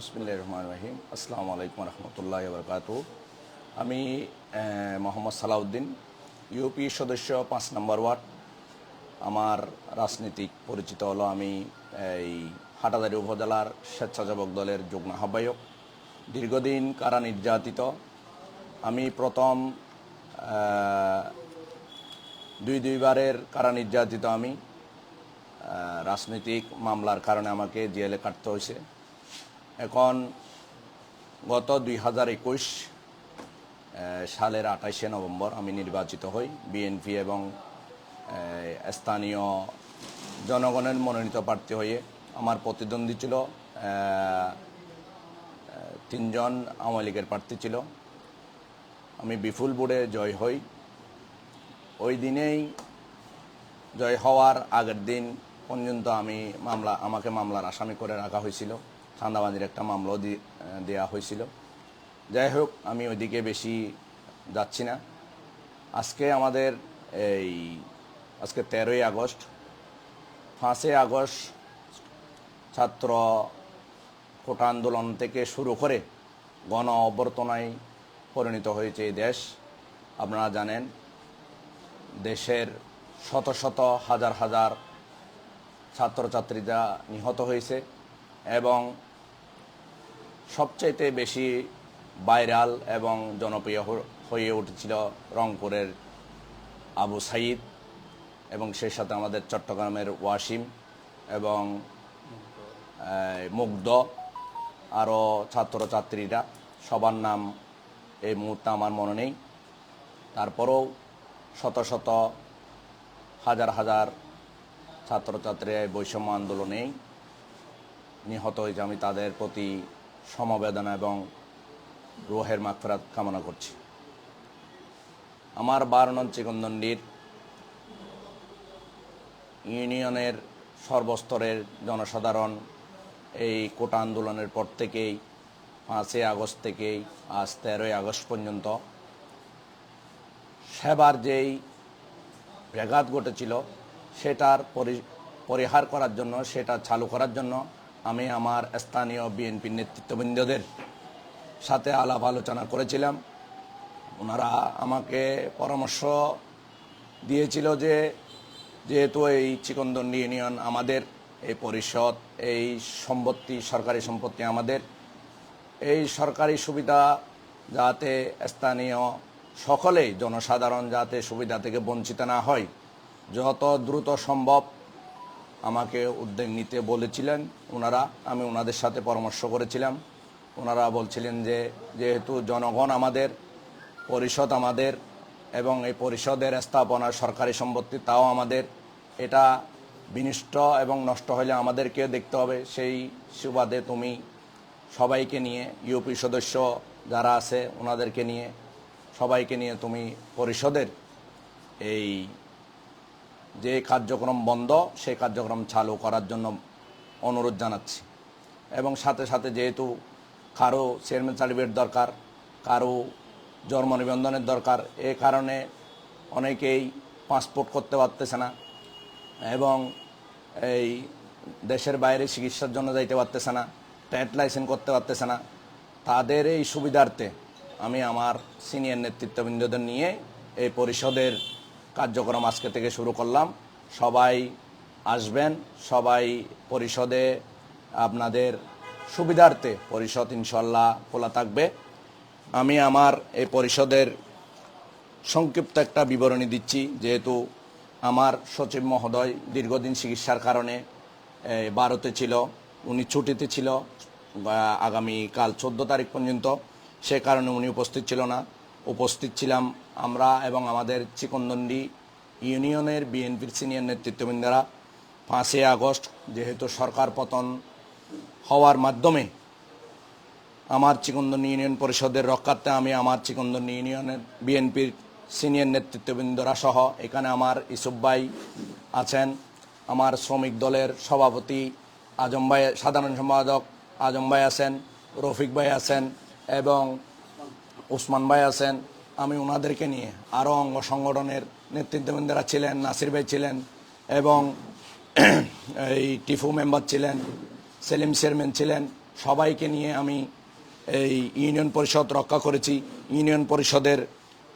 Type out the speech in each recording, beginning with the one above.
বিসমিল্লাহ রহমান রহিম আসসালামু আলাইকুম রহমতুল্লাহ বরকাত আমি মোহাম্মদ সালাউদ্দিন, ইউপি সদস্য, পাঁচ নম্বর ওয়ার্ড। আমার রাজনীতিক পরিচিত হলো আমি, এই হাটাদারি উপজেলার স্বেচ্ছাসেবক দলের যুগ্ম আহ্বায়ক। দীর্ঘদিন কারা নির্যাতিত? আমি প্রথম দুই দুইবারের কারা নির্যাতিত আমি। রাজনৈতিক মামলার কারণে আমাকে জেলে কাটতে হয়েছে। এখন গত দুই হাজার একুশ সালের আঠাশে নভেম্বর আমি নির্বাচিত হই। বিএনপি এবং স্থানীয় জনগণের মনোনীত প্রার্থী হয়ে আমার প্রতিদ্বন্দ্বী ছিল তিনজন আওয়ামী লীগের প্রার্থী ছিল। আমি বিপুল বোর্ডে জয় হই। ওই দিনেই জয় হওয়ার আগের দিন পর্যন্ত আমি মামলা, আমাকে মামলার আসামি করে রাখা হয়েছিল। চান্দাবাজির একটা মামলাও দেওয়া হয়েছিল। যাই হোক আমি ওইদিকে বেশি যাচ্ছি না। আজকে আমাদের এই, আজকে তেরোই আগস্ট, পাঁচই আগস্ট ছাত্র কোটা আন্দোলন থেকে শুরু করে গণ অভ্যর্থনায় পরিণত হয়েছে এই দেশ। আপনারা জানেন, দেশের শত শত হাজার হাজার ছাত্রছাত্রীরা নিহত হয়েছে এবং সবচাইতে বেশি ভাইরাল এবং জনপ্রিয় হয়ে উঠেছিল রংপুরের আবু সাইদ এবং সেই সাথে আমাদের চট্টগ্রামের ওয়াসিম এবং মুগ্ধ, আরও ছাত্রছাত্রীরা। সবার নাম এই মুহূর্তে আমার মনে নেই। তারপরেও শত শত হাজার হাজার ছাত্রছাত্রী বৈষম্য আন্দোলনেই নিহত হয়েছে আমি তাদের প্রতি সমবেদনা এবং রোহের মাগফেরাত কামনা করছি। আমার বারনন চিকন্দন্ডির ইউনিয়নের সর্বস্তরের জনসাধারণ এই কোটা আন্দোলনের পর থেকেই, পাঁচই আগস্ট থেকেই, আজ তেরোই আগস্ট পর্যন্ত সেবার যেই ব্যাঘাত ঘটেছিল, সেটার পরি- পরিহার করার জন্য, সেটা চালু করার জন্য আমি আমার স্থানীয় বিএনপি নেতৃত্ববৃন্দদের সাথে আলাপ আলোচনা করেছিলাম। ওনারা আমাকে পরামর্শ দিয়েছিল যে, যেহেতু এই চিকন্দন্ডি ইউনিয়ন আমাদের, এই পরিষদ, এই সম্পত্তি, সরকারি সম্পত্তি আমাদের, এই সরকারি সুবিধা যাতে স্থানীয় সকলেই, জনসাধারণ যাতে সুবিধা থেকে বঞ্চিত না হয়, যত দ্রুত সম্ভব আমাকে উদ্যোগ নিতে বলেছিলেন। ওনারা, আমি ওনাদের সাথে পরামর্শ করেছিলাম। ওনারা বলছিলেন যে, যেহেতু জনগণ আমাদের, পরিষদ আমাদের এবং এই পরিষদের স্থাপনা সরকারি সম্পত্তি তাও আমাদের, এটা বিনিষ্ট এবং নষ্ট হলে আমাদেরকে দেখতে হবে। সেই সুবাদে তুমি সবাইকে নিয়ে ইউপি সদস্য যারা আছে, ওনাদেরকে নিয়ে, সবাইকে নিয়ে তুমি পরিষদের এই যে কার্যক্রম বন্ধ সেই কার্যক্রম চালু করার জন্য অনুরোধ জানাচ্ছি। এবং সাথে সাথে যেহেতু কারও চেয়ারম্যান সার্টিফিকেট দরকার, কারও জন্ম নিবন্ধনের দরকার, এ কারণে অনেকেই পাসপোর্ট করতে পারতেছে না এবং এই দেশের বাইরে চিকিৎসার জন্য যাইতে পারতেছে না ট্রেড লাইসেন্স করতে পারতেছে না। তাদের এই সুবিধার্থে আমি আমার সিনিয়র নেতৃত্ববৃন্দদের নিয়ে এই পরিষদের কার্যক্রম আজকে থেকে শুরু করলাম। সবাই আসবেন সবাই পরিষদে আপনাদের সুবিধার্থে পরিষদ ইনশাল্লাহ খোলা থাকবে। আমি আমার এই পরিষদের সংক্ষিপ্ত একটা বিবরণী দিচ্ছি যেহেতু আমার সচিব মহোদয় দীর্ঘদিন চিকিৎসার কারণে এ, ভারতে ছিল উনি ছুটিতে ছিল বা আগামী কাল চোদ্দ তারিখ পর্যন্ত সে কারণে উনি উপস্থিত ছিল না। উপস্থিত ছিলাম আমরা এবং আমাদের চিকনদন্ডি ইউনিয়নের বিএনপির সিনিয়র নেতৃত্ববৃন্দরা। পাঁচই আগস্ট যেহেতু সরকার পতন হওয়ার মাধ্যমে আমার চিকন্দন ইউনিয়ন পরিষদের রক্ষার্থে আমি আমার চিকন্দন ইউনিয়নের বিএনপির সিনিয়র নেতৃত্ববৃন্দরা সহ এখানে আমার ইসুফ ভাই আছেন, আমার শ্রমিক দলের সভাপতি আজম ভাই, সাধারণ সম্পাদক আজম ভাই আছেন, রফিক ভাই আছেন এবং ওসমান ভাই আছেন, আমি ওনাদেরকে নিয়ে আরও অঙ্গ সংগঠনের নেতৃত্ববৃন্দরা ছিলেন, নাসির ভাই ছিলেন এবং এই টিফু মেম্বার ছিলেন, সেলিম চেয়ারম্যান ছিলেন। সবাইকে নিয়ে আমি এই ইউনিয়ন পরিষদ রক্ষা করেছি। ইউনিয়ন পরিষদের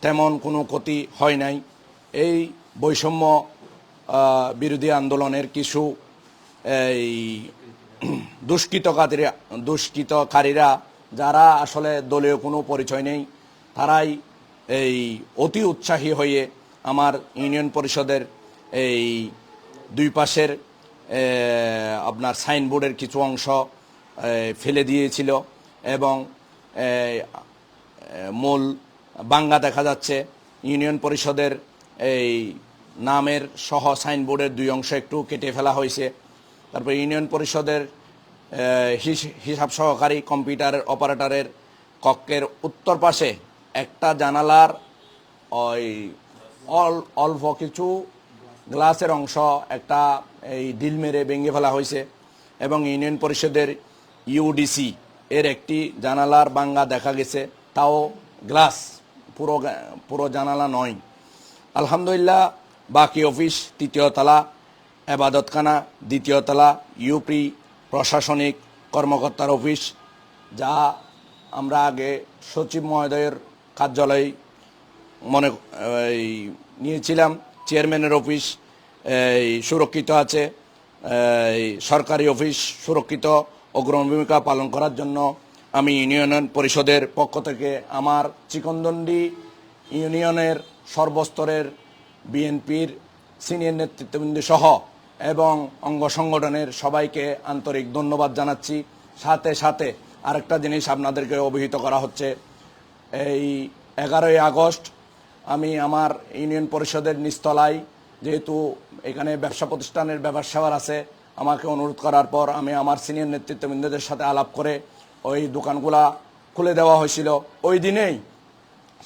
তেমন কোনো ক্ষতি হয় নাই। এই বৈষম্য বিরোধী আন্দোলনের কিছু এই দুষ্কৃতকারীরা দুষ্কৃতকারীরা যারা আসলে দলীয় কোনো পরিচয় নেই, তারাই এই অতি উৎসাহী হয়ে আমার ইউনিয়ন পরিষদের এই দুই পাশের আপনার সাইনবোর্ডের কিছু অংশ ফেলে দিয়েছিল এবং মূল বাঙ্গা দেখা যাচ্ছে। ইউনিয়ন পরিষদের এই নামের সহ সাইনবোর্ডের দুই অংশ একটু কেটে ফেলা হয়েছে। তারপর ইউনিয়ন পরিষদের হিসাব সহকারী কম্পিউটার অপারেটরের কক্ষের উত্তর পাশে একটা জানালার ওই অল- অল্প কিছু গ্লাসের অংশ একটা এই ডিল মেরে ভেঙে ফেলা হয়েছে এবং ইউনিয়ন পরিষদের ইউডিসি এর একটি জানালার বাঙ্গা দেখা গেছে, তাও গ্লাস, পুরো পুরো জানালা নয়। আলহামদুলিল্লাহ, বাকি অফিস, তৃতীয় তলা এবাদতখানা দ্বিতীয় তলা, ইউপি প্রশাসনিক কর্মকর্তার অফিস যা আমরা আগে সচিব মহোদয়ের কার্যালয় মনে এই, নিয়েছিলাম। চেয়ারম্যানের অফিস এই, সুরক্ষিত আছে। এই, সরকারি অফিস সুরক্ষিত অগ্রণী ভূমিকা পালন করার জন্য আমি ইউনিয়ন পরিষদের পক্ষ থেকে আমার চিকনদণ্ডী ইউনিয়নের সর্বস্তরের বিএনপির সিনিয়র নেতৃত্ববৃন্দ সহ এবং অঙ্গ সংগঠনের সবাইকে আন্তরিক ধন্যবাদ জানাচ্ছি। সাথে সাথে আরেকটা জিনিস আপনাদেরকে অবহিত করা হচ্ছে। এই এগারোই আগস্ট আমি আমার ইউনিয়ন পরিষদের নিস্তলায় যেহেতু এখানে ব্যবসা প্রতিষ্ঠানের ব্যবসা সেবার আছে, আমাকে অনুরোধ করার পর আমি আমার সিনিয়র নেতৃত্ববৃন্দদের সাথে আলাপ করে ওই দোকানগুলা খুলে দেওয়া হয়েছিল। ওই দিনেই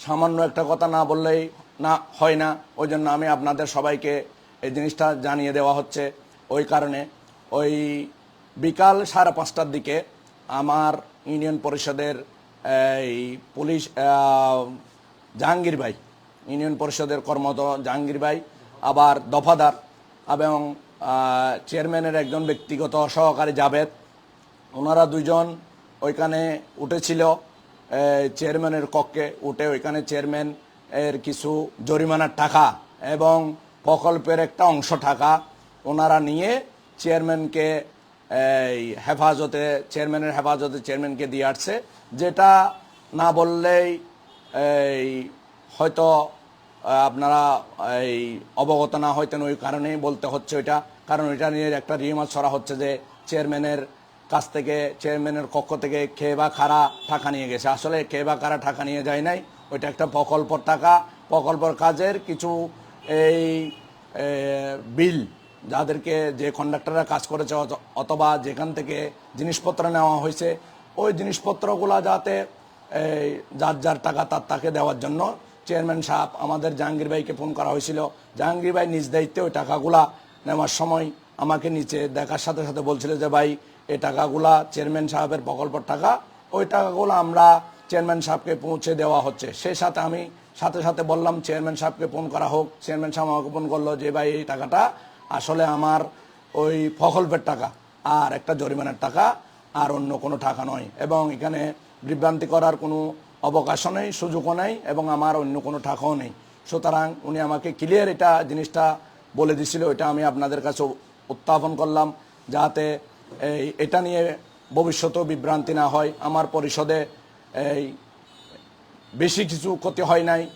সামান্য একটা কথা না বললেই না, হয় না। ওই জন্য আমি আপনাদের সবাইকে এই জিনিসটা জানিয়ে দেওয়া হচ্ছে। ওই কারণে ওই বিকাল সাড়ে পাঁচটার দিকে আমার ইউনিয়ন পরিষদের, এই পুলিশ জাহাঙ্গীর ভাই, ইউনিয়ন পরিষদের কর্মরত জাহাঙ্গীর ভাই, আবার দফাদার এবং চেয়ারম্যানের একজন ব্যক্তিগত সহকারী জাবেদ ওনারা দুজন ওইখানে উঠেছিল চেয়ারম্যানের কক্ষে উঠে ওইখানে চেয়ারম্যান এর কিছু জরিমানার টাকা এবং প্রকল্পের একটা অংশ টাকা ওনারা নিয়ে চেয়ারম্যানকে, এই, হেফাজতে, চেয়ারম্যানের হেফাজতে চেয়ারম্যানকে দিয়ে আসছে। যেটা না বললেই, এই, হয়তো আপনারা, এই, অবগত না হইতেন ওই কারণেই বলতে হচ্ছে ওইটা। কারণ ওইটা নিয়ে একটা রিমার্স করা হচ্ছে যে চেয়ারম্যানের কাছ থেকে, চেয়ারম্যানের কক্ষ থেকে খেয়ে বা খারা টাকা নিয়ে গেছে। আসলে খেয়ে বা খারা টাকা নিয়ে যায় নাই, ওইটা একটা প্রকল্পর টাকা। প্রকল্পর কাজের কিছু এই বিল যাদেরকে যে কন্ডাক্টররা কাজ করেছে অথ- অথবা যেখান থেকে জিনিসপত্র নেওয়া হয়েছে, ওই জিনিসপত্রগুলা যাতে যার যার টাকা তার তাকে দেওয়ার জন্য। চেয়ারম্যান সাহেব, আমাদের জাহাঙ্গীর ভাইকে ফোন করা হয়েছিল। জাহাঙ্গীর ভাই নিজ দায়িত্বে ওই টাকাগুলা নেওয়ার সময় আমাকে নিচে দেখার সাথে সাথে বলছিল যে, ভাই এই টাকাগুলা চেয়ারম্যান সাহেবের প্রকল্পের টাকা ওই টাকাগুলো আমরা চেয়ারম্যান সাহেবকে পৌঁছে দেওয়া হচ্ছে। সেই সাথে আমি সাথে সাথে বললাম চেয়ারম্যান সাহেবকে ফোন করা হোক। চেয়ারম্যান সাহেব আমাকে ফোন করল যে, ভাই, এই টাকাটা আসলে আমার ওই প্রকল্পের টাকা আর একটা জরিমানার টাকা আর অন্য কোনো টাকা নয়। এবং এখানে বিভ্রান্তি করার কোনো অবকাশও নেই, সুযোগও নেই এবং আমার অন্য কোনো টাকাও নেই। সুতরাং উনি আমাকে ক্লিয়ার এটা জিনিসটা বলে দিছিল এটা আমি আপনাদের কাছে উত্থাপন করলাম যাতে এই, এটা নিয়ে ভবিষ্যতেও বিভ্রান্তি না হয়। আমার পরিষদে এই বেশি কিছু ক্ষতি হয় নাই।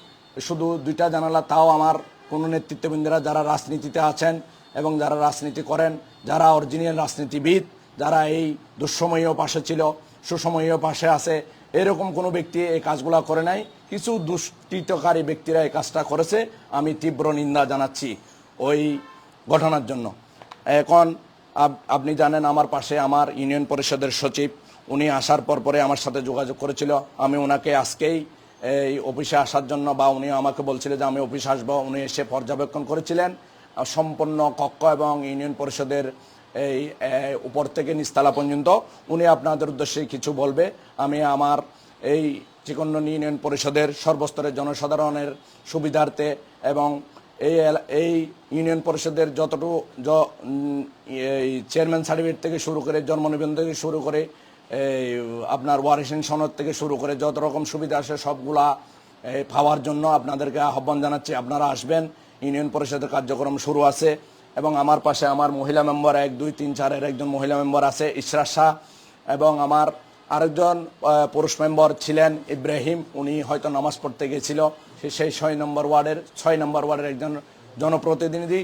শুধু দুইটা জানালা, তাও আমার কোনো নেতৃত্ববৃন্দরা যারা রাজনীতিতে আছেন এবং যারা রাজনীতি করেন, যারা অরিজিনাল রাজনীতিবিদ, যারা এই দুঃসময়ীয় পাশে ছিল সুসময়ীয় পাশে আছে, এরকম কোনো ব্যক্তি এই কাজগুলো করে নাই। কিছু দুষ্কৃতকারী ব্যক্তিরা এই কাজটা করেছে, আমি তীব্র নিন্দা জানাচ্ছি ওই ঘটনার জন্য। এখন আপ- আপনি জানেন আমার পাশে আমার ইউনিয়ন পরিষদের সচিব, উনি আসার পর পরে আমার সাথে যোগাযোগ করেছিল, আমি ওনাকে আজকেই এই অফিসে আসার জন্য বা উনি আমাকে বলছিলেন যে আমি অফিসে আসব। উনি এসে পর্যবেক্ষণ করেছিলেন। সম্পূর্ণ কক্ষ এবং ইউনিয়ন পরিষদের এই উপর থেকে নিস্তালা পর্যন্ত উনি আপনাদের উদ্দেশ্যে কিছু বলবে। আমি আমার এই চিকন্নন ইউনিয়ন পরিষদের সর্বস্তরের জনসাধারণের সুবিধার্থে এবং এই এই ইউনিয়ন পরিষদের যতটুকু এই চেয়ারম্যান সার্টিফিকেট থেকে শুরু করে জন্ম থেকে শুরু করে এই, আপনার ওয়ারিশন সনদ থেকে শুরু করে যত রকম সুবিধা আছে সবগুলা পাওয়ার জন্য আপনাদেরকে আহ্বান জানাচ্ছি, আপনারা আসবেন। ইউনিয়ন পরিষদের কার্যক্রম শুরু আছে এবং আমার পাশে আমার মহিলা মেম্বার এক, দুই, তিন, চারের একজন মহিলা মেম্বার আছে, ইশরাত শাহ। এবং আমার আরেকজন পুরুষ মেম্বার ছিলেন ইব্রাহিম, উনি হয়তো নামাজ পড়তে গেছিল। সেই ছয় নম্বর ওয়ার্ডের, ছয় নম্বর ওয়ার্ডের একজন জনপ্রতিনিধি,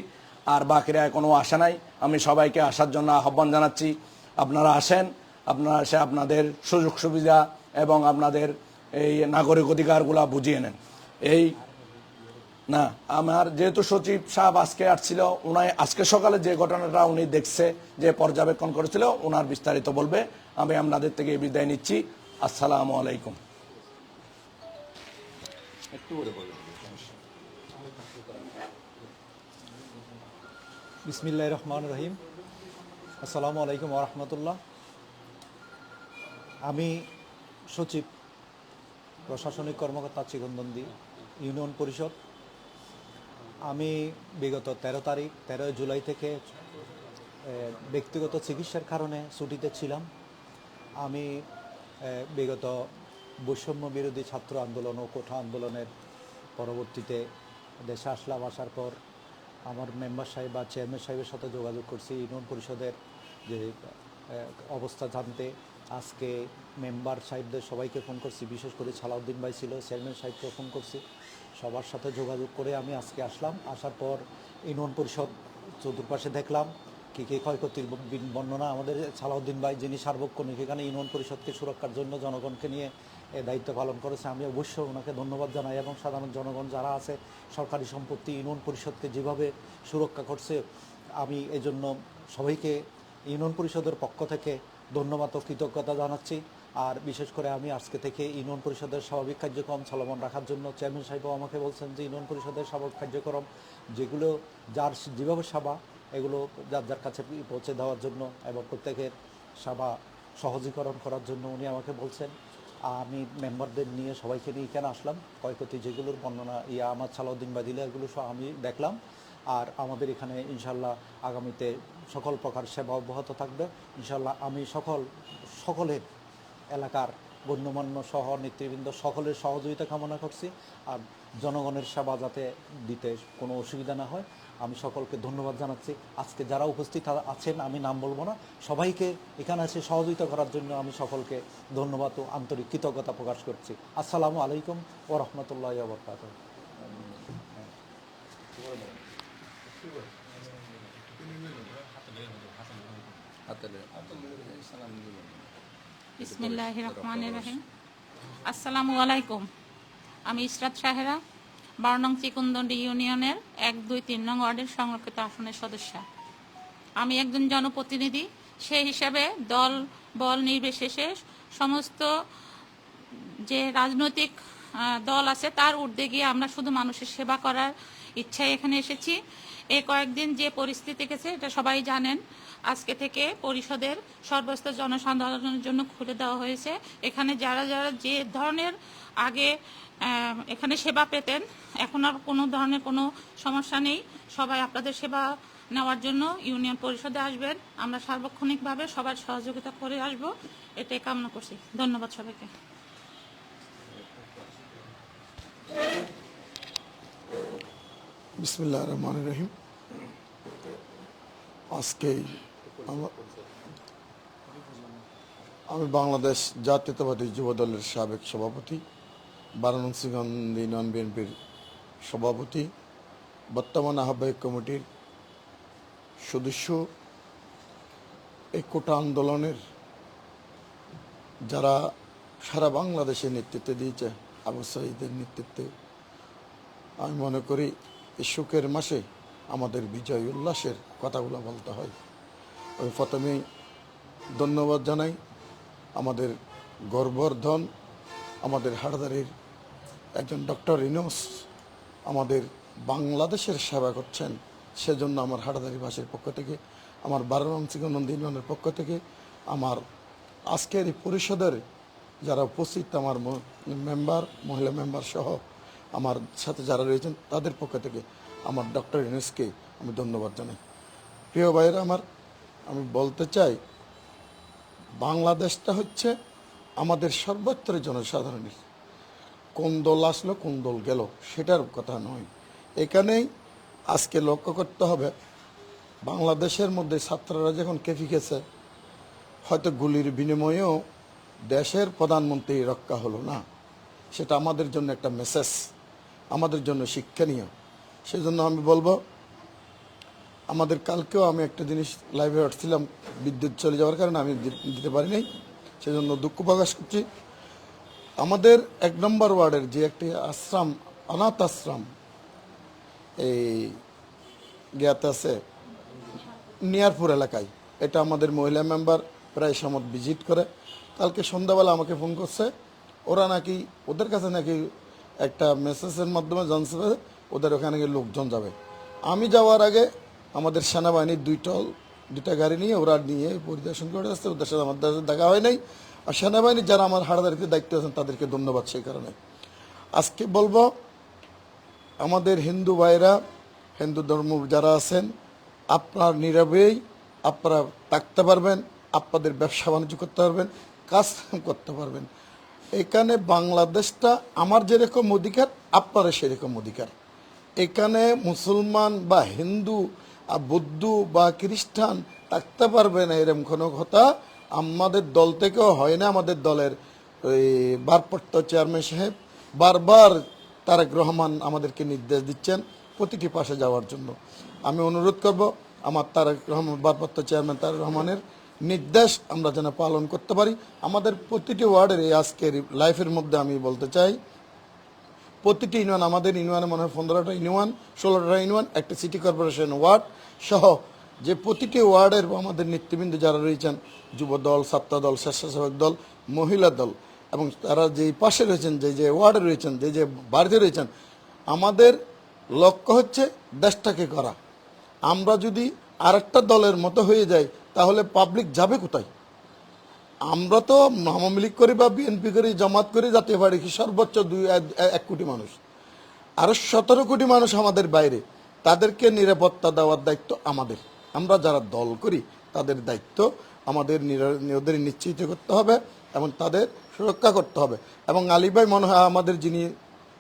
আর বাকিরা এখনও আসে নাই। আমি সবাইকে আসার জন্য আহ্বান জানাচ্ছি, আপনারা আসেন। আপনারা সে আপনাদের সুযোগ সুবিধা এবং আপনাদের এই নাগরিক অধিকারগুলা বুঝিয়ে নেন। এই না আমার যেহেতু সচিব সাহেব আজকে আসছিল উনাই আজকে সকালে যে ঘটনাটা উনি দেখছে যে পর্যবেক্ষণ করেছিল ওনার বিস্তারিত বলবে। আমি আপনাদের থেকে বিদায় নিচ্ছি। আসসালামু আলাইকুম। বিসমিল্লাহ রহমান রহিম। আসসালামু আলাইকুম ওরহমতুল্লাহ আমি সচিব, প্রশাসনিক কর্মকর্তা চিকনদন্দি ইউনিয়ন পরিষদ। আমি বিগত তেরো তারিখ তেরোই জুলাই থেকে ব্যক্তিগত চিকিৎসার কারণে ছুটিতে ছিলাম। আমি বিগত বৈষম্য বিরোধী ছাত্র আন্দোলন ও কোঠা আন্দোলনের পরবর্তীতে দেশে আসলাম। আসার পর আমার মেম্বার সাহেব বা চেয়ারম্যান সাহেবের সাথে যোগাযোগ করছি। ইউনিয়ন পরিষদের যে অবস্থা জানতে আজকে মেম্বার সাহেবদের সবাইকে ফোন করছি, বিশেষ করে সালাউদ্দিন ভাই ছিল চেয়ারম্যান সাহেবকে ফোন করছি। সবার সাথে যোগাযোগ করে আমি আজকে আসলাম। আসার পর ইউনিয়ন পরিষদ চতুর্পাশে দেখলাম কী কী ক্ষয়ক্ষতির বর্ণনা। আমাদের সালাউদ্দিন ভাই যিনি সার্বক্ষণিক, এখানে ইউনিয়ন পরিষদকে সুরক্ষার জন্য জনগণকে নিয়ে এ দায়িত্ব পালন করেছে। আমি অবশ্যই ওনাকে ধন্যবাদ জানাই এবং সাধারণ জনগণ যারা আছে, সরকারি সম্পত্তি ইউনিয়ন পরিষদকে যেভাবে সুরক্ষা করছে, আমি এই জন্য সবাইকে ইউনিয়ন পরিষদের পক্ষ থেকে ধন্যবাদ ও কৃতজ্ঞতা জানাচ্ছি। আর বিশেষ করে আমি আজকে থেকে ইউনিয়ন পরিষদের স্বাভাবিক কার্যক্রম চলমান রাখার জন্য চেয়ারম্যান সাহেবও আমাকে বলছেন যে ইউনিয়ন পরিষদের স্বাভাবিক কার্যক্রম যেগুলো যার যেভাবে সেবা, এগুলো যার যার কাছে পৌঁছে দেওয়ার জন্য এবং প্রত্যেকের সেবা সহজীকরণ করার জন্য উনি আমাকে বলছেন। আমি মেম্বারদের নিয়ে সবাইকে নিয়ে এখানে আসলাম। ক্ষয়ক্ষতি যেগুলোর বর্ণনা, ইয়া আমার সালাউদ্দিন বাদিলা এগুলো সব আমি দেখলাম। আর আমাদের এখানে ইনশাল্লাহ আগামীতে সকল প্রকার সেবা অব্যাহত থাকবে। ইনশাল্লাহ আমি সকল, সকলের এলাকার গণ্যমান্য সহ নেতৃবৃন্দ সকলের সহযোগিতা কামনা করছি আর জনগণের সেবা যাতে দিতে কোনো অসুবিধা না হয়। আমি সকলকে ধন্যবাদ জানাচ্ছি। আজকে যারা উপস্থিত আছেন আমি নাম বলব না। সবাইকে এখানে এসে সহযোগিতা করার জন্য আমি সকলকে ধন্যবাদ ও আন্তরিক কৃতজ্ঞতা প্রকাশ করছি। আসসালামু আলাইকুম ও রহমতুল্লাহ বরকাত আসসালামু আলাইকুম আমি ইসরাত সাহেরা বারো নং চিকুন্দন্ডি ইউনিয়নের এক, দুই, তিন নং ওয়ার্ডের সংরক্ষিত আসনের সদস্য। আমি একজন জনপ্রতিনিধি সেই হিসাবে দল, বল নির্বিশেষে সমস্ত যে রাজনৈতিক দল আছে, তার ঊর্ধ্বে গিয়ে আমরা শুধু মানুষের সেবা করার ইচ্ছায় এখানে এসেছি। এই কয়েকদিন যে পরিস্থিতি গেছে, এটা সবাই জানেন, আজকে থেকে পরিষদের সর্বস্তর জনসাধারণের জন্য খুলে দেওয়া হয়েছে। এখানে যারা যারা যে ধরনের আগে এখানে সেবা পেতেন, এখন আর কোনো ধরনের কোনো সমস্যা নেই। সবাই আপনাদের সেবা নেওয়ার জন্য ইউনিয়ন পরিষদে আসবেন। আমরা সার্বক্ষণিকভাবে সবার সহযোগিতা করে আসব। এটাই কামনা করছি। ধন্যবাদ সবাইকে। বিসমিল্লাহ রহমান রহিম। আজকে আমি বাংলাদেশ জাতীয়তাবাদী যুব দলের সাবেক সভাপতি বারাণসীগঞ্জ ইউনিয়ন বিএনপির সভাপতি, বর্তমান আহ্বায়ক কমিটির সদস্য। এই কোটা আন্দোলনের যারা সারা বাংলাদেশে নেতৃত্ব দিয়েছে, আবু সাইদের নেতৃত্বে, আমি মনে করি এই সুখের মাসে আমাদের বিজয় উল্লাসের কথাগুলো বলতে হয়। আমি প্রথমেই ধন্যবাদ জানাই আমাদের গর্বর্ধন আমাদের হাড়দারির একজন ডক্টর ইনোস আমাদের বাংলাদেশের সেবা করছেন, সেজন্য আমার হাড়দারি ভাষের পক্ষ থেকে, আমার বারাণসীগনন্দ ইউনিয়নের পক্ষ থেকে, আমার আজকের এই পরিষদের যারা উপস্থিত, আমার মেম্বার, মহিলা মেম্বার সহ আমার সাথে যারা রয়েছেন, তাদের পক্ষ থেকে আমার ডক্টর ইউনুসকে আমি ধন্যবাদ জানাই। প্রিয় ভাইয়েরা আমার, আমি বলতে চাই, বাংলাদেশটা হচ্ছে আমাদের সর্বত্র জনসাধারণের। কোন দল আসলো, কোন দল গেল, সেটার কথা নয়। এখানেই আজকে লক্ষ্য করতে হবে, বাংলাদেশের মধ্যে ছাত্ররা যখন কেফি গেছে, হয়তো গুলির বিনিময়েও দেশের প্রধানমন্ত্রী রক্ষা হলো না। সেটা আমাদের জন্য একটা মেসেজ আমাদের জন্য শিক্ষণীয় সেজন্য আমি বলব, আমাদের কালকেও আমি একটা জিনিস লাইভে উঠছিলাম বিদ্যুৎ চলে যাওয়ার কারণে আমি দিতে পারি নাই, সেজন্য দুঃখ প্রকাশ করছি। আমাদের এক নম্বর ওয়ার্ডের যে একটি আশ্রম, অনাথ আশ্রম, এই জ্ঞাত আছে, নিয়ারপুর এলাকায়, এটা আমাদের মহিলা মেম্বার প্রায় সময় ভিজিট করে। কালকে সন্ধ্যাবেলা আমাকে ফোন করছে, ওরা নাকি, ওদের কাছে নাকি একটা মেসেজের মাধ্যমে জানছে যে ওদের ওখানে গিয়ে লোকজন যাবে। আমি যাওয়ার আগে আমাদের সেনাবাহিনীর দুইটা দুইটা গাড়ি নিয়ে ওরা নিয়ে পরিদর্শন করে আসছে, ওদের সাথে আমাদের সাথে দেখা হয় নাই। আর সেনাবাহিনী যারা আমার হাড়াদারিতে দায়িত্ব আছেন, তাদেরকে ধন্যবাদ সেই কারণে। আজকে বলব, আমাদের হিন্দু ভাইরা, হিন্দু ধর্ম যারা আছেন, আপনার নীরবেই, আপনারা থাকতে পারবেন, আপনাদের ব্যবসা বাণিজ্য করতে পারবেন কাজ করতে পারবেন। এখানে বাংলাদেশটা আমার যেরকম অধিকার আপনারা সেরকম অধিকার। এখানে মুসলমান বা হিন্দু বৌদ্ধ বা খ্রিস্টান থাকতে পারবে না এরকম কোনো কথা। আমাদের দল থেকেও হয় না আমাদের দলের ওই ভারপ্রাপ্ত চেয়ারম্যান সাহেব। বারবার তারেক রহমান আমাদেরকে নির্দেশ দিচ্ছেন প্রতিটি পাশে যাওয়ার জন্য। আমি অনুরোধ করব আমার তারেক রহমান, ভারপ্রাপ্ত চেয়ারম্যান তারেক রহমানের নির্দেশ আমরা যেন পালন করতে পারি। আমাদের প্রতিটি ওয়ার্ডের এই আজকের লাইফের মধ্যে আমি বলতে চাই, প্রতিটি ইউনিয়ন আমাদের, ইউনিয়নে মনে হয় পনেরোটা ইউনিয়ন, ষোলোটা ইউনিয়ন, একটা সিটি কর্পোরেশন ওয়ার্ড সহ যে প্রতিটি ওয়ার্ডের আমাদের নেতৃবৃন্দ যারা রয়েছেন যুব দল ছাত্র দল স্বেচ্ছাসেবক দল, মহিলা দল এবং তারা যে পাশে রয়েছেন, যে যে ওয়ার্ডে রয়েছেন, যে যে বাড়িতে রয়েছেন, আমাদের লক্ষ্য হচ্ছে দেশটাকে করা। আমরা যদি আরেকটা দলের মতো হয়ে যাই তাহলে পাবলিক যাবে কোথায়? আমরা তো আওয়ামী লীগ করি বা বিএনপি করি, জামাত করি, জাতীয় পার্টি কি সর্বোচ্চ দুই, এক- কোটি মানুষ। আরও সতেরো কোটি মানুষ আমাদের বাইরে, তাদেরকে নিরাপত্তা দেওয়ার দায়িত্ব আমাদের। আমরা যারা দল করি, তাদের দায়িত্ব আমাদের ওদের নিশ্চিত করতে হবে এবং তাদের সুরক্ষা করতে হবে। এবং আলী ভাই মনে হয় আমাদের যিনি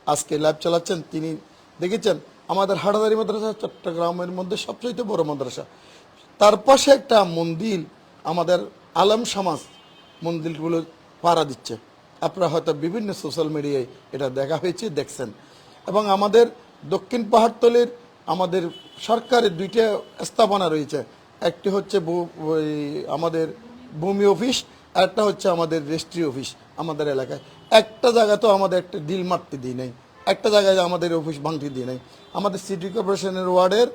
আজকে ল্যাব চালাচ্ছেন, তিনি দেখেছেন, আমাদের হাটাদারি মাদ্রাসা চট্টগ্রামের মধ্যে সবচেয়ে বড় মাদ্রাসা। তার পাশে একটা মন্দির আমাদের আলম সমাজ মন্দিরগুলো পাড়া দিচ্ছে। আপনারা হয়তো বিভিন্ন সোশ্যাল মিডিয়ায় এটা দেখা হয়েছে, দেখছেন। এবং আমাদের দক্ষিণ পাহাড়তলির আমাদের সরকারের দুইটা স্থাপনা রয়েছে। একটি হচ্ছে আমাদের ভূমি অফিস আর একটা হচ্ছে আমাদের রেজিস্ট্রি অফিস আমাদের এলাকায়। একটা জায়গা তো আমাদের একটা ডিল মারতে দিই নাই, একটা জায়গায় আমাদের অফিস ভাঙতে দিই নাই। আমাদের সিটি কর্পোরেশনের ওয়ার্ডের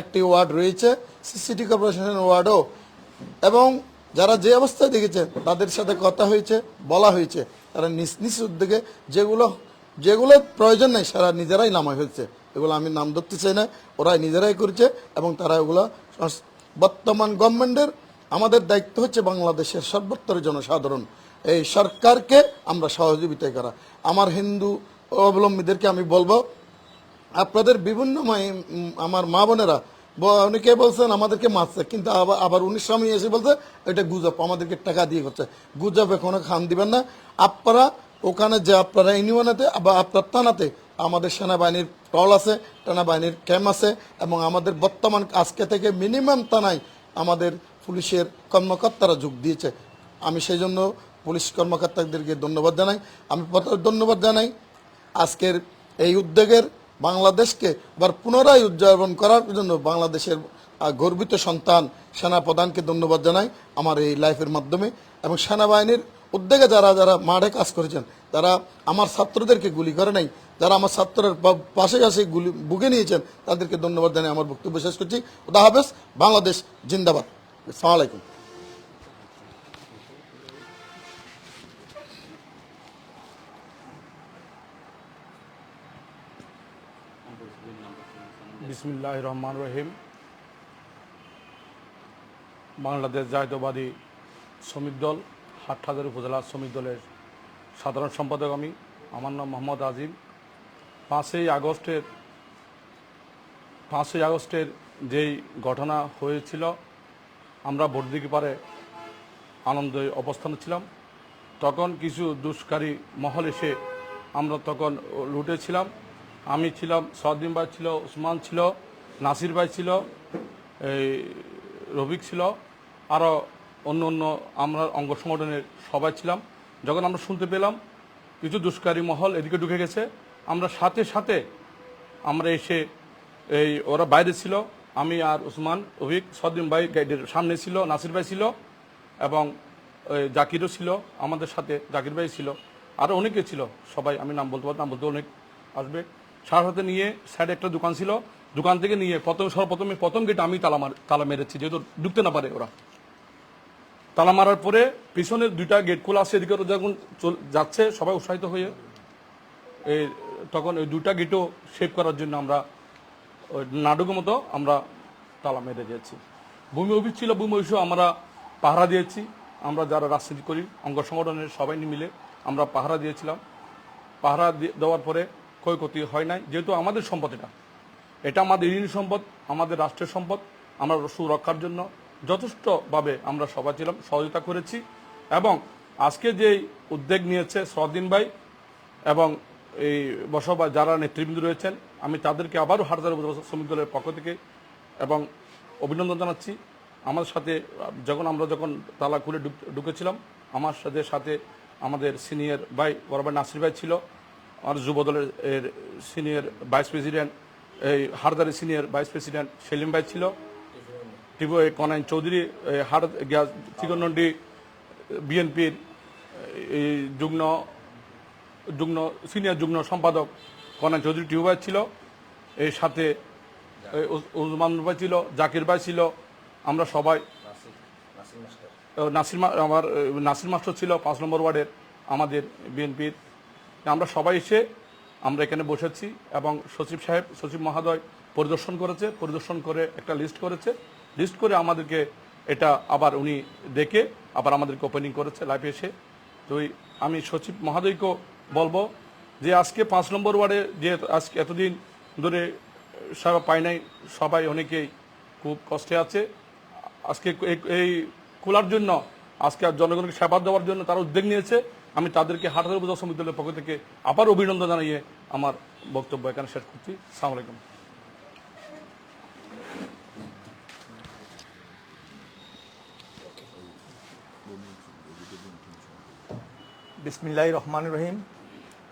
একটি ওয়ার্ড রয়েছে সিটি কর্পোরেশনের ওয়ার্ডও। এবং যারা যে অবস্থায় দেখেছে, তাদের সাথে কথা হয়েছে, বলা হয়েছে। তারা নিজ নিজ উদ্যোগে যেগুলো যেগুলো প্রয়োজন নেই, সারা নিজেরাই নামা হয়েছে এগুলো আমি নাম ধরতে চাই না, ওরাই নিজেরাই করছে এবং তারা এগুলো বর্তমান গভর্নমেন্টের, আমাদের দায়িত্ব হচ্ছে বাংলাদেশের সর্বত্র জনসাধারণ। এই সরকারকে আমরা সহযোগিতা করা। আমার হিন্দু অবলম্বীদেরকে আমি বলব আপনাদের বিভিন্ন আমার মা বোনেরা অনেকে বলছেন আমাদেরকে মারছে, কিন্তু আবার আবার উনিশ স্বামী এসে বলছে, এটা গুজব, আমাদেরকে টাকা দিয়ে করছে। গুজবে কোনো খান দিবেন না। আপনারা ওখানে যে আপনারা ইউনিয়নেতে বা আপনার থানাতে, আমাদের সেনাবাহিনীর টল আছে, সেনাবাহিনীর ক্যাম্প আছে, এবং আমাদের বর্তমান আজকে থেকে মিনিমাম থানায় আমাদের পুলিশের কর্মকর্তারা যোগ দিয়েছে। আমি সেই জন্য পুলিশ কর্মকর্তাদেরকে ধন্যবাদ জানাই। আমি ধন্যবাদ জানাই আজকের এই উদ্যোগের বাংলাদেশকে আবার পুনরায় উদযাপন করার জন্য বাংলাদেশের গর্বিত সন্তান সেনা প্রধানকে ধন্যবাদ জানাই আমার এই লাইফের মাধ্যমে। এবং সেনাবাহিনীর উদ্যোগে যারা যারা মাঠে কাজ করেছেন, তারা আমার ছাত্রদেরকে গুলি করে নাই, যারা আমার ছাত্রের পাশে আসে গুলি, বুকে নিয়েছেন, তাদেরকে ধন্যবাদ জানাই। আমার বক্তব্য শেষ করছি। উদা হাফেজ। বাংলাদেশ জিন্দাবাদ। আসসালামু বিসমিল্লাহ রহমান রহিম বাংলাদেশ জাতীয়বাদী শ্রমিক দল, হাটহাজার উপজেলা শ্রমিক দলের সাধারণ সম্পাদক আমি। আমার নাম মোহাম্মদ আজিম। পাঁচই আগস্টের পাঁচই আগস্টের যেই ঘটনা হয়েছিল, আমরা ভোট দিকে পারে আনন্দে অবস্থানে ছিলাম। তখন কিছু দুষ্কারী মহল এসে আমরা তখন লুটেছিলাম। আমি ছিলাম সদিম ভাই ছিল উসমান ছিল, নাসির ভাই ছিল, এই রবিক ছিল আরও অন্য অন্য আমরা অঙ্গ সংগঠনের সবাই ছিলাম। যখন আমরা শুনতে পেলাম, কিছু দুষ্কারী মহল এদিকে ঢুকে গেছে, আমরা সাথে সাথে আমরা এসে এই ওরা বাইরে ছিল, আমি আর উসমান অভিক সদিম ভাই গাইডের সামনে ছিল, নাসির ভাই ছিল এবং জাকিরও ছিল, আমাদের সাথে জাকির ভাই ছিল আরও অনেকে ছিল, সবাই, আমি নাম বলতে পারব, নাম বলতে অনেক আসবে। সার হাতে নিয়ে সাইডে একটা দোকান ছিল। দোকান থেকে নিয়ে প্রথম সর্বপ্রথমে প্রথম গেট আমি তালা মার তালা মেরেছি, যেহেতু ঢুকতে না পারে ওরা। তালা মারার পরে পিছনের দুইটা গেট খোলা আছে, এদিকে যখন যাচ্ছে, সবাই উৎসাহিত হয়ে এই তখন ওই দুটা গেটও সেভ করার জন্য আমরা নাটকের মতো আমরা তালা মেরে দিয়েছি। ভূমি অফিস ছিল, ভূমি অফিসও আমরা পাহারা দিয়েছি। আমরা যারা রাজনীতি করি, অঙ্গ সংগঠনের সবাই মিলে আমরা পাহারা দিয়েছিলাম। পাহারা দেওয়ার পরে ক্ষয়ক্ষতি হয় নাই, যেহেতু আমাদের সম্পদ এটা। এটা আমাদের ইউনিয়ন সম্পদ, আমাদের রাষ্ট্রের সম্পদ, আমরা সুরক্ষার জন্য যথেষ্টভাবে আমরা সবাই ছিলাম, সহযোগিতা করেছি। এবং আজকে যে উদ্যোগ নিয়েছে সদিন ভাই এবং এই বসবাস যারা নেতৃবৃন্দ রয়েছেন, আমি তাদেরকে আবারও হাটজার শ্রমিক দলের পক্ষ থেকে এবং অভিনন্দন জানাচ্ছি। আমার সাথে, যখন আমরা যখন তালা খুলে ঢুকেছিলাম আমার সাথে সাথে আমাদের সিনিয়র ভাই, বরাবর নাসির ভাই ছিল আমার যুব দলের এর সিনিয়র ভাইস প্রেসিডেন্ট এই হারদারি সিনিয়র ভাইস প্রেসিডেন্ট সেলিম ভাই ছিল। টিপু কনাইন চৌধুরী এই হার গ্যাস চিকনন্ডি বিএনপির এই যুগ্ম যুগ্ম সিনিয়র যুগ্ম সম্পাদক কনাইন চৌধুরী টিপু ভাই ছিল। এর সাথে উজমান ভাই ছিল জাকির ভাই ছিল। আমরা সবাই নাসির আমার নাসির মাস্টার ছিল পাঁচ নম্বর ওয়ার্ডের আমাদের বিএনপির। আমরা সবাই এসে আমরা এখানে বসেছি এবং সচিব সাহেব, সচিব মহোদয় পরিদর্শন করেছে, পরিদর্শন করে একটা লিস্ট করেছে। লিস্ট করে আমাদেরকে এটা আবার উনি দেখে আবার আমাদেরকে ওপেনিং করেছে লাইফে এসে। তো আমি সচিব মহোদয়কেও বলব যে আজকে পাঁচ নম্বর ওয়ার্ডে যে আজকে এতদিন ধরে সেবা পায় নাই, সবাই অনেকেই খুব কষ্টে আছে। আজকে এই খোলার জন্য, আজকে জনগণকে সেবা দেওয়ার জন্য তারা উদ্যোগ নিয়েছে। আমি তাদেরকে হাটার উপজেলা সমিতি দলের পক্ষ থেকে আবার অভিনন্দন জানিয়ে আমার বক্তব্য এখানে শেষ করছি। সালাম আলাইকুম। বিসমিল্লাহ রহমান রহিম।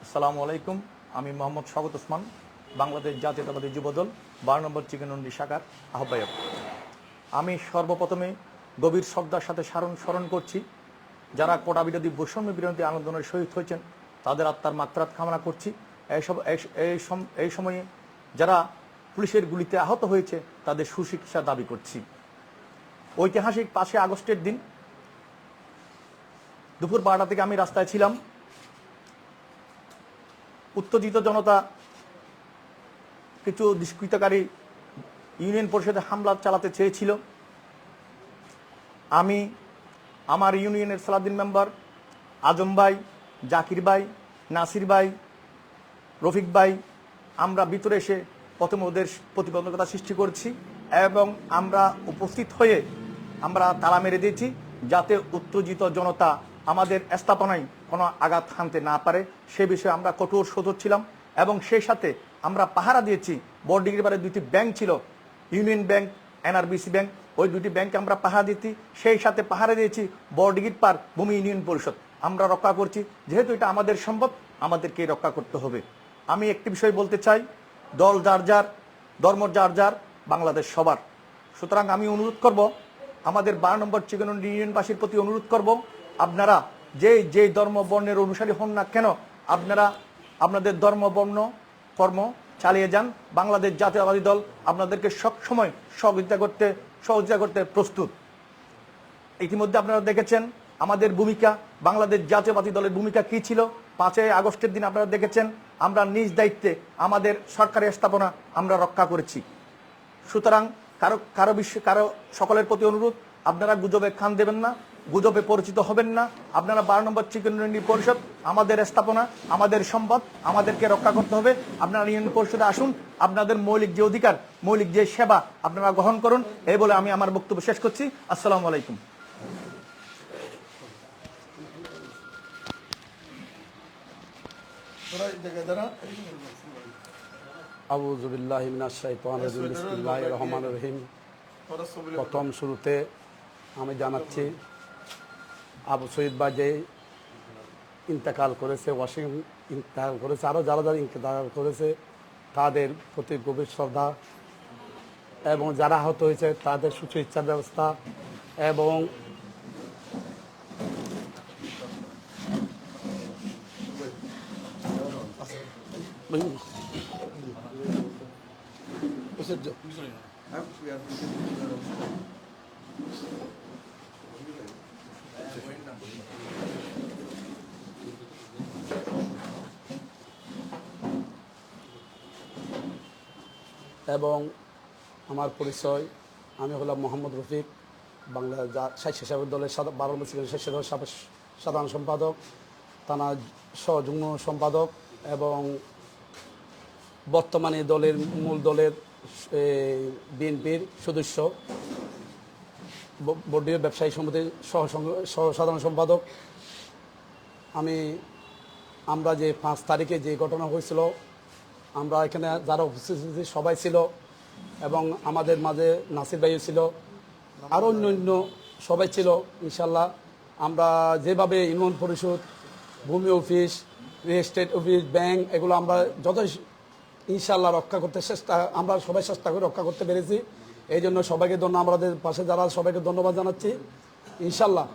আসসালামু আলাইকুম। আমি মোহাম্মদ স্বাগত ওসমান, বাংলাদেশ জাতীয়তাবাদী যুবদল, বারো নম্বর চিকেনন্ডি শাখার আহ্বায়ক। আমি সর্বপ্রথমে গভীর শ্রদ্ধার সাথে স্মরণ স্মরণ করছি যারা কোটা বিরোধী বৈষম্য বিরোধী আন্দোলনের শহীদ হয়েছেন, তাদের আত্মার মাত্রাত কামনা করছি। এইসব এই- এই সম- এই সময়ে যারা পুলিশের গুলিতে আহত হয়েছে, তাদের সুচিকিৎসা দাবি করছি। ঐতিহাসিক পাঁচই আগস্টের দিন দুপুর বারোটা থেকে আমি রাস্তায় ছিলাম। উত্তেজিত জনতা, কিছু দুষ্কৃতকারী ইউনিয়ন পরিষদে হামলা চালাতে চেয়েছিল। আমি আমার ইউনিয়নের সালাদিন মেম্বার, আজম ভাই, জাকির ভাই, নাসির ভাই, রফিক ভাই, আমরা ভিতরে এসে প্রথমে ওদের প্রতিবন্ধকতা সৃষ্টি করছি এবং আমরা উপস্থিত হয়ে আমরা তালা মেরে দিয়েছি যাতে উত্তেজিত জনতা আমাদের স্থাপনায় কোনো আঘাত হানতে না পারে। সে বিষয়ে আমরা কঠোর সতর্ক ছিলাম এবং সেই সাথে আমরা পাহারা দিয়েছি। বড়ডিগির বারে দুইটি ব্যাংক ছিল, ইউনিয়ন ব্যাংক, এনআরবিসি ব্যাংক। ওই দুটি ব্যাংকে আমরা পাহারা দিচ্ছি, সেই সাথে পাহারা দিয়েছি বড়ডিগির পার ভূমি ইউনিয়ন পরিষদ। আমরা রক্ষা করছি। যেহেতু এটা আমাদের সম্পদ, আমাদেরকে রক্ষা করতে হবে। আমি একটি বিষয় বলতে চাই, দল যার যার, ধর্ম যার যার, বাংলাদেশ সবার। সুতরাং আমি অনুরোধ করব, আমাদের বারো নম্বর চিকন ইউনিয়নবাসীর প্রতি অনুরোধ করব, আপনারা যে যে ধর্ম বর্ণের অনুসারী হন না কেন, আপনারা আপনাদের ধর্ম, বর্ণ, কর্ম চালিয়ে যান। বাংলাদেশ জাতীয়তাবাদী দল আপনাদেরকে সবসময় সহযোগিতা করতে সহযোগিতা করতে প্রস্তুত। ইতিমধ্যে আপনারা দেখেছেন আমাদের ভূমিকা, বাংলাদেশ জাতীয়বাদী দলের ভূমিকা কি ছিল? পাঁচই আগস্টের দিন আপনারা দেখেছেন, আমরা নিজ দায়িত্বে আমাদের সরকারি স্থাপনা আমরা রক্ষা করেছি। সুতরাং কারও কারও বিশ্বে কারও সকলের প্রতি অনুরোধ, আপনারা গুজবে খান দেবেন না। গুজবে পরিচিত হবেন না। আপনারা বারো নম্বর চিকেন ইউনিয়ন পরিষদ আমাদের স্থাপনা আমাদের সম্পদ আমাদেরকে রক্ষা করতে হবে। আপনারা ইউনিয়ন পরিষদে আসুন আপনাদের মৌলিক যে অধিকার মৌলিক যে সেবা আপনারা গ্রহণ করুন এই বলে আমি আমার বক্তব্য শেষ করছি। আসসালামু আলাইকুম। প্রথম শুরুতে আমি জানাচ্ছি আবু সঈদ বাজে ইন্তেকাল করেছে ওয়াশিং ইন্তেকাল করেছে আরও যারা যারা ইন্তেকাল করেছে, তাদের প্রতি গভীর শ্রদ্ধা এবং যারা আহত হয়েছে, তাদের সুচিকিৎসার ব্যবস্থা এবং বসে যাও এবং আমার পরিচয়, আমি হলাম মোহাম্মদ রফিক, বাংলা স্বেচ্ছাসেবক দলের সাধা- বারো বছর স্বেচ্ছাসেবক সাবেক সাধারণ সম্পাদক, থানা সহযুগ্ম সম্পাদক এবং বর্তমানে দলের মূল দলের বিএনপির সদস্য বর্ডীয় ব্যবসায়ী সমিতির সহ সহ সাধারণ সম্পাদক। আমি, আমরা যে পাঁচ তারিখে যে ঘটনা হয়েছিল আমরা এখানে যারা উপস্থিত সবাই ছিল এবং আমাদের মাঝে নাসির ভাইও ছিল আরও অন্য অন্য সবাই ছিল ইনশাল্লাহ আমরা যেভাবে ইউনিয়ন পরিষদ, ভূমি অফিস এস্টেট অফিস ব্যাংক এগুলো আমরা যত ইনশাল্লাহ রক্ষা করতে চেষ্টা, আমরা সবাই চেষ্টা করে রক্ষা করতে পেরেছি। এই জন্য সবাইকে ধন্য, আমাদের পাশে যারা সবাইকে ধন্যবাদ জানাচ্ছি। ইনশাল্লাহ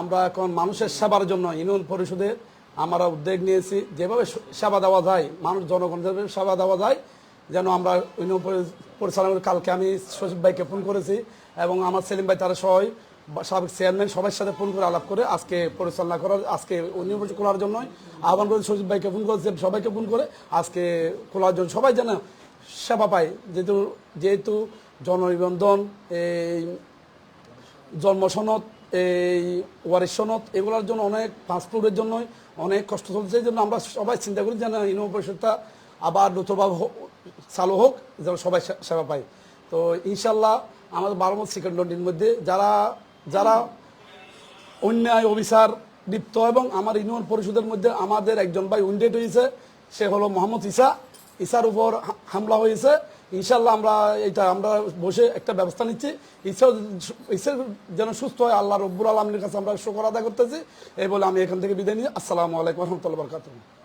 আমরা এখন মানুষের সেবার জন্য ইউনিয়ন পরিষদে আমরা উদ্যোগ নিয়েছি, যেভাবে সেবা দেওয়া যায়, মানুষ জনগণ যেভাবে সেবা দেওয়া যায়, যেন আমরা ইউনিয়ন পরি- পরিচালনার কালকে আমি সচিব ভাইকে ফোন করেছি এবং আমার সেলিম ভাই তারা সবাই সাবেক চেয়ারম্যান সবার সাথে ফোন করে আলাপ করে আজকে পরিচালনা করার, আজকে ইউনিয়ন খোলার জন্য আহ্বান করে সচিব ভাইকে ফোন করেছে সবাইকে ফোন করে আজকে খোলার জন্য সবাই যেন সেবা পায়। যেহেতু যেহেতু জননিবন্ধন, এই জন্ম সনদ এই ওয়ারিশ সনদ, এগুলোর জন্য অনেক পাসপোর্টের জন্য অনেক কষ্ট চলছে, এই জন্য আমরা সবাই চিন্তা করি যেন ইউনিয়ন পরিষদটা আবার হোক- চালু হোক, যেন সবাই সেবা পায়। তো ইনশাল্লাহ আমাদের বারোমত সেকেন্ডের মধ্যে যারা যারা অন্যায়, অবিচার লিপ্ত এবং আমার ইউনিয়ন পরিষদের মধ্যে আমাদের একজন ভাই উইন্ডেড হয়েছে, সে হলো মোহাম্মদ ইসা ইসার উপর হামলা হয়েছে। ইনশাল্লাহ আমরা এটা আমরা বসে একটা ব্যবস্থা নিচ্ছি। ঈশ্বর ঈশ্বর যেন সুস্থ হয়, আল্লাহ রব্বুর আলমের কাছে আমরা শোকর আদায় করতেছি। এই বলে আমি এখান থেকে বিদায় নিই আসসালামু আলাইকুম রহমতুল্লাহ